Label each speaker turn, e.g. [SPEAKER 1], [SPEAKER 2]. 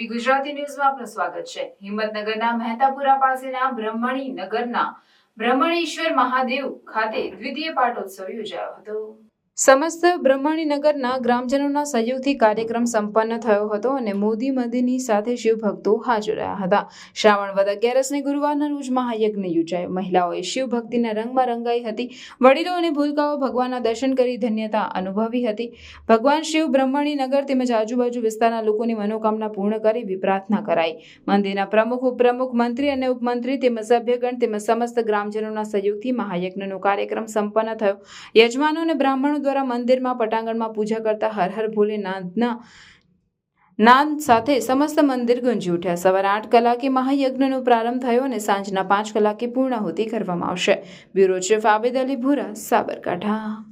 [SPEAKER 1] ગુજરાતી ન્યૂઝમાં આપનું સ્વાગત છે. હિંમતનગરના મહેતાપુરા પાસેના બ્રહ્મણી નગરના બ્રહ્મણેશ્વર મહાદેવ ખાતે દ્વિતીય પાટોત્સવ યોજાયો હતો. સમસ્ત બ્રહ્મણીનગરના ગ્રામજનોના સહયોગથી કાર્યક્રમ સંપન્ન થયો હતો અને મોદી મંદિરની સાથે શિવભક્તો હાજર રહ્યા હતા. શ્રાવણ વદ અગિયારસને ગુરુવારના રોજ મહાયજ્ઞ યોજાયો. મહિલાઓએ શિવભક્તિના રંગમાં રંગાઈ હતી. વડીલો અને ભૂલકાઓ ભગવાનના દર્શન કરી ધન્યતા અનુભવી હતી. ભગવાન શિવ બ્રહ્મણી નગર તેમજ આજુબાજુ વિસ્તારના લોકોની મનોકામના પૂર્ણ કરી પ્રાર્થના કરાઈ. મંદિરના પ્રમુખ, ઉપપ્રમુખ, મંત્રી અને ઉપમંત્રી તેમજ સભ્યગણ તેમજ સમસ્ત ગ્રામજનોના સહયોગથી મહાયજ્ઞનો કાર્યક્રમ સંપન્ન થયો. યજમાનો અને બ્રાહ્મણો દ્વારા મંદિરમાં, પટાંગણમાં પૂજા કરતા હર હર ભોલેનાથના નાદ સાથે સમસ્ત મંદિર ગુંજી ઉઠ્યા. સવારે આઠ કલાકે મહાયજ્ઞનો પ્રારંભ થયો અને સાંજના પાંચ કલાકે પૂર્ણાહુતિ કરવામાં આવશે. બ્યુરો ચીફ આબેદ અલી ભૂરા, સાબરકાંઠા.